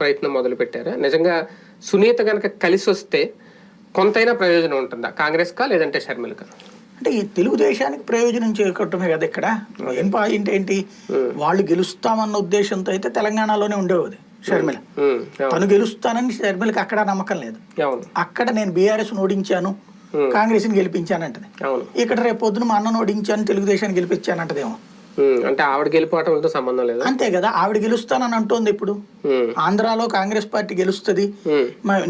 ప్రయత్నం మొదలు పెట్టారా నిజంగా సునీత గనక కలిసి వస్తే కొంతైనా ప్రయోజనం ఉంటుందా? కాంగ్రెస్ కా లేదంటే షర్మిలకా అంటే ఈ తెలుగుదేశానికి ప్రయోజనం చేకూరటమే కదా ఇక్కడ? మెయిన్ పాయింట్ ఏంటి? వాళ్ళు గెలుస్తామన్న ఉద్దేశంతో అయితే తెలంగాణలోనే ఉండేది షర్మిల. అవును తను గెలుస్తానని షర్మిలకి అక్కడ నమ్మకం లేదు. అక్కడ నేను బీఆర్ఎస్ ఓడించాను కాంగ్రెస్ని గెలిపించానంటది. ఇక్కడ రేపు పొద్దున మా అన్నను ఓడించాను తెలుగుదేశాన్ని గెలిపించానంటదేమో. అంటే ఆవిడ గెలిపోవటంతో సంబంధం లేదా? అంతే కదా ఆవిడ గెలుస్తానని అంటోంది ఇప్పుడు. ఆంధ్రాలో కాంగ్రెస్ పార్టీ గెలుస్తుంది.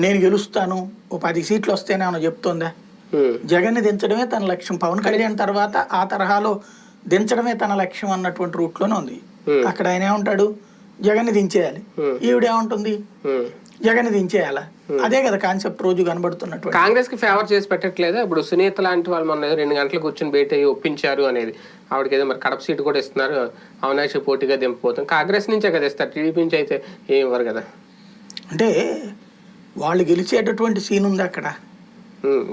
నేను గెలుస్తాను ఓ పది సీట్లు వస్తేనే ఆమె చెప్తోందా? ఉమ్, జగన్ని దించడమే తన లక్ష్యం. పవన్ కళ్యాణ్ తర్వాత ఆ తరహాలో దించడమే తన లక్ష్యం అన్నటువంటి రూట్లోనే ఉంది. అక్కడ ఆయన ఏమంటాడు? జగన్ని దించేయాలి. ఈవిడేమంటుంది ఉమ్. జగన్ని దించేయాలా? అదే కదా కాన్సెప్ట్ రోజు కనబడుతున్నటువంటి. కాంగ్రెస్కి ఫేవర్ చేసి పెట్టట్లేదా? ఇప్పుడు సునీత లాంటి వాళ్ళు మొన్న రెండు గంటలు కూర్చొని బయట అయ్యి ఒప్పించారు అనేది. ఆవిడకి ఏదో మరి కడప సీటు కూడా ఇస్తున్నారు. అవినాష్ పోటీగా దింపబోతుంది కాంగ్రెస్ నుంచే కదా ఇస్తారు. టీడీపీ నుంచి అయితే ఏం ఇవ్వరు కదా? అంటే వాళ్ళు గెలిచేటటువంటి సీన్ ఉంది అక్కడ.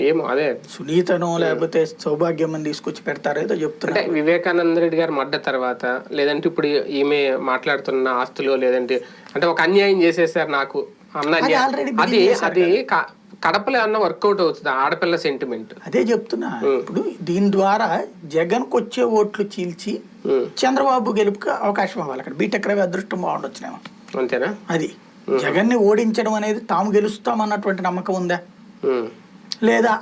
ఏమో అదే. సునీతను లేకపోతే సౌభాగ్యం అని తీసుకొచ్చి పెడతారో ఏదో చెప్తున్నారు. వివేకానంద రెడ్డి గారు మడ్డ తర్వాత లేదంటే ఇప్పుడు ఈమె మాట్లాడుతున్న ఆస్తులు లేదంటే అంటే ఒక అన్యాయం చేసేసారు నాకు. అది అది కడపలో అన్న వర్కౌట్ అవుతుంది? ఆడపిల్ల సెంటిమెంట్ అదే చెప్తున్నా. ఇప్పుడు దీని ద్వారా జగన్కి వచ్చే ఓట్లు చీల్చి చంద్రబాబు గెలుపుకి అవకాశం ఇవ్వాలి. అక్కడ బీటెక్ రవి అదృష్టం బాగుండొచ్చునేమో. అంతేనా? అది. జగన్ని ఓడించడం అనేది తాము గెలుస్తామన్నటువంటి నమ్మకం ఉందా. లేదా